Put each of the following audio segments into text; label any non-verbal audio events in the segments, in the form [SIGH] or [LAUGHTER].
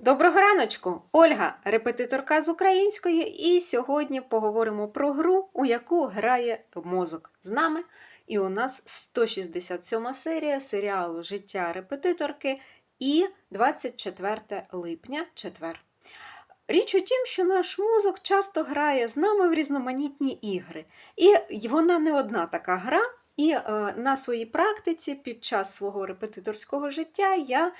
Доброго раночку! Ольга, репетиторка з української, і сьогодні поговоримо про гру, у яку грає мозок з нами. І у нас 167 серія серіалу Життя репетиторки і 24 липня четвер. Річ у тім, що наш мозок часто грає з нами в різноманітні ігри. І вона не одна така гра. І е, на своїй практиці під час свого репетиторського життя я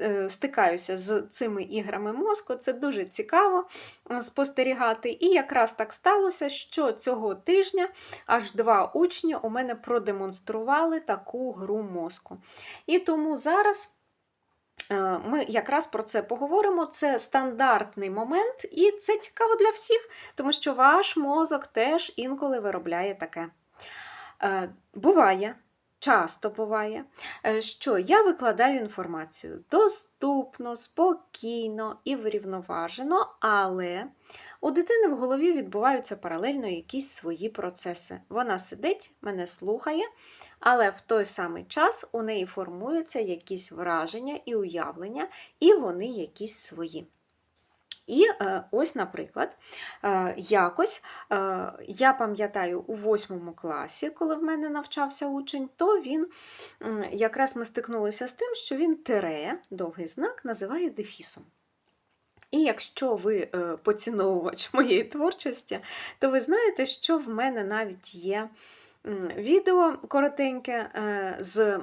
е, стикаюся з цими іграми мозку. Це дуже цікаво е, спостерігати. І якраз так сталося, що цього тижня аж два учні у мене продемонстрували таку гру мозку. І тому зараз. Ми якраз про це поговоримо. Це стандартний момент, і це цікаво для всіх, тому що ваш мозок теж інколи виробляє таке. Е, Буває, часто буває, е, що я викладаю інформацію доступно, спокійно і врівноважено, але у дитини в голові відбуваються паралельно якісь свої процеси. Вона сидить, мене слухає, але в той самий час у неї формуються якісь враження і уявлення, і вони якісь свої. І е, ось, наприклад, е, якось е, я пам'ятаю у восьмому класі, коли в мене навчався учень, то він якраз ми стикнулися з тим, що він тире, довгий знак, називає дефісом. І якщо ви поціновувач моєї творчості, то ви знаєте, що в мене навіть є відео коротеньке е, з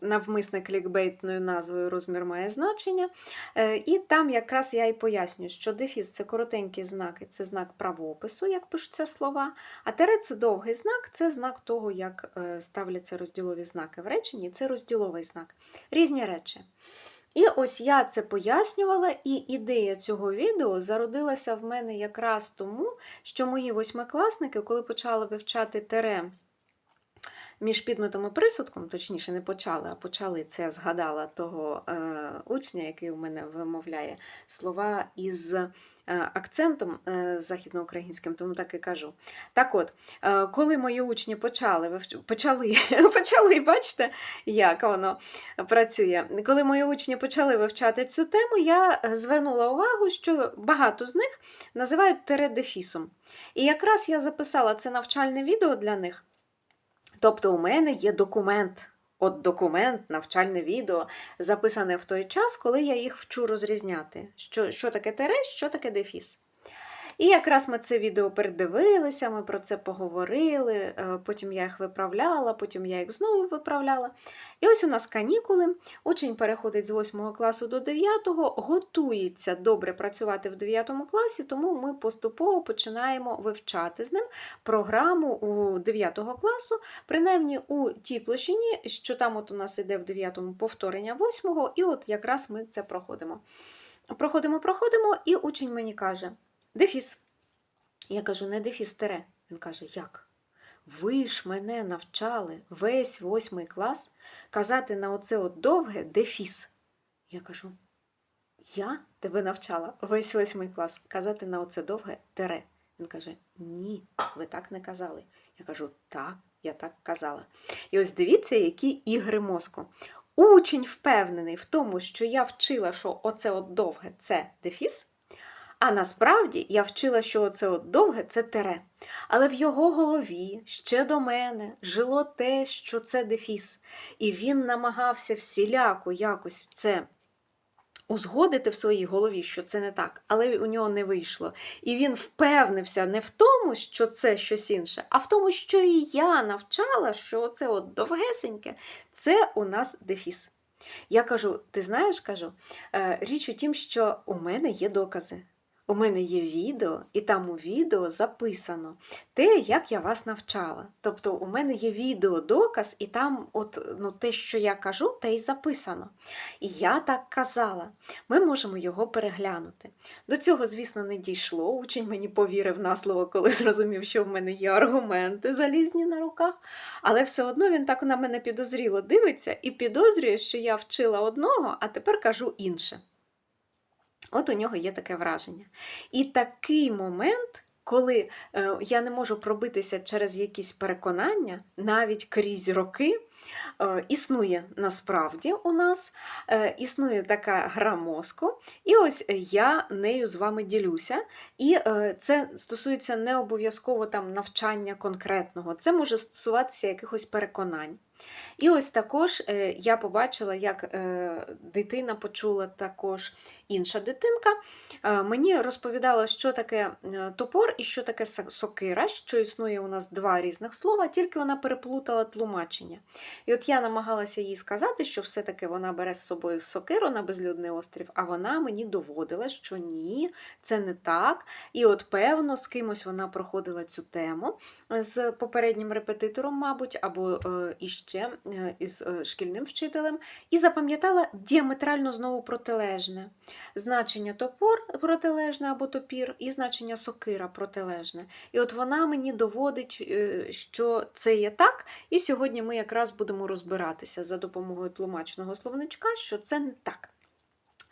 навмисне клікбейтною назвою Розмір має значення. Е, І там якраз я і пояснюю, що дефіс це коротенькі знаки, це знак правопису, як пишуться слова, а тире це довгий знак, це знак того, як е, ставляться розділові знаки в реченні, це розділовий знак. Різні речі. І ось я це пояснювала, і ідея цього відео зародилася в мене якраз тому, що мої восьмикласники, коли почали вивчати тере між підметом і присудком, точніше, не почали, а почали це згадала того е, учня, який у мене вимовляє слова із е, акцентом е, західноукраїнським, тому так і кажу. Так от, е, коли мої учні почали, почали, [LAUGHS] почали, бачите, як воно працює. Коли мої учні почали вивчати цю тему, я е, звернула увагу, що багато з них називають тире дефісом. І якраз я записала це навчальне відео для них. Тобто у мене є документ. От документ, навчальне відео, записане в той час, коли я їх вчу розрізняти, що, що таке тере, що таке дефіс. І якраз ми це відео передивилися, ми про це поговорили, е, потім я їх виправляла, потім я їх знову виправляла. І ось у нас канікули. Учень переходить з 8 класу до 9, готується добре працювати в 9 класі, тому ми поступово починаємо вивчати з ним програму у 9 класу, принаймні у тій площині, що там от у нас іде в 9 повторення 8, і от якраз ми це проходимо. Проходимо, проходимо, і учень мені каже: Дефіс. Я кажу, не дефіс тере. Він каже, як? Ви ж мене навчали весь восьмий клас казати на оце от довге дефіс. Я кажу, я тебе навчала весь восьмий клас казати на оце довге тере. Він каже: Ні, ви так не казали. Я кажу, так, я так казала. І ось дивіться, які ігри мозку. Учень впевнений в тому, що я вчила, що оце от довге це дефіс. А насправді я вчила, що оце от довге це тере. Але в його голові ще до мене жило те, що це дефіс. І він намагався всіляко якось це узгодити в своїй голові, що це не так, але у нього не вийшло. І він впевнився не в тому, що це щось інше, а в тому, що і я навчала, що оце от довгесеньке це у нас дефіс. Я кажу: ти знаєш, кажу, «е, річ у тім, що у мене є докази. У мене є відео, і там у відео записано те, як я вас навчала. Тобто у мене є відеодоказ, і там от, ну, те, що я кажу, те й записано. І я так казала. Ми можемо його переглянути. До цього, звісно, не дійшло. Учень мені повірив на слово, коли [LAUGHS] зрозумів, що в мене є аргументи залізні на руках. Але все одно він так на мене підозріло дивиться і підозрює, що я вчила одного, а тепер кажу інше. От у нього є таке враження. І такий момент, коли е, я не можу пробитися через якісь переконання, навіть крізь роки, існує насправді у нас, е, існує така гра мозку, і ось я нею з вами ділюся. І е, це стосується не обов'язково там навчання конкретного, це може стосуватися якихось переконань. І ось також е, я побачила, як е, дитина почула також інша дитинка. Е, Мені розповідала, що таке е, топор і що таке сокира, що існує у нас два різних слова, тільки вона переплутала тлумачення. І от я намагалася їй сказати, що все-таки вона бере з собою сокиру на безлюдний острів, а вона мені доводила, що ні, це не так. І от, певно, з кимось вона проходила цю тему е, з попереднім репетитором, мабуть, або е, іще е, із шкільним вчителем, і запам'ятала діаметрально знову протилежне. Значення топор протилежне або топір, і значення сокира протилежне. І от вона мені доводить, що це є так, і сьогодні ми якраз будемо розбиратися за допомогою тлумачного словничка, що це не так.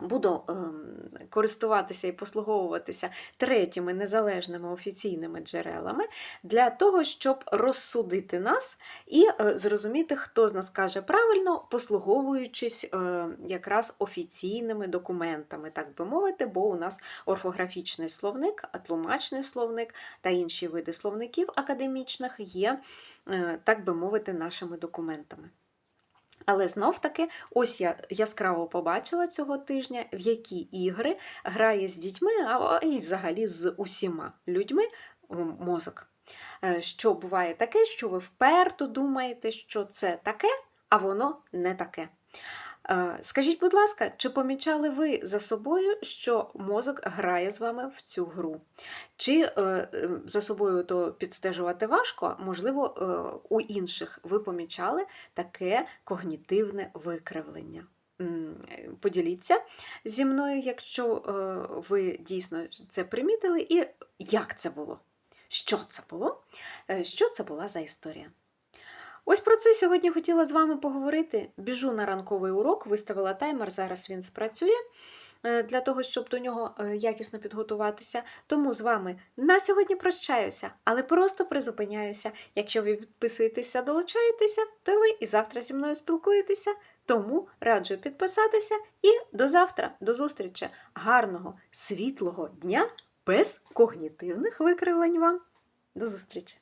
Буду ем, користуватися і послуговуватися третіми незалежними офіційними джерелами для того, щоб розсудити нас і е, зрозуміти, хто з нас каже правильно, послуговуючись е, якраз офіційними документами, так би мовити, бо у нас орфографічний словник, тлумачний словник та інші види словників академічних є, е, так би мовити, нашими документами. Але знов таки, ось я яскраво побачила цього тижня, в які ігри грає з дітьми, а і взагалі з усіма людьми мозок. Е, Що буває таке, що ви вперто думаєте, що це таке, а воно не таке. Е, Скажіть, будь ласка, чи помічали ви за собою, що мозок грає з вами в цю гру? Чи е, е, за собою то підстежувати важко? Можливо, у інших ви помічали таке когнітивне викривлення. Поділіться зі мною, якщо ви дійсно це примітили, і як це було? Що це було? Що це була за історія? Ось про це сьогодні хотіла з вами поговорити. Біжу на ранковий урок, виставила таймер, зараз він спрацює е, для того, щоб до нього е, якісно підготуватися. Тому з вами на сьогодні прощаюся, але просто призупиняюся. Якщо ви підписуєтеся, долучаєтеся, то ви і завтра зі мною спілкуєтеся. Тому раджу підписатися і до завтра, до зустрічі. Гарного, світлого дня без когнітивних викривлень вам. До зустрічі!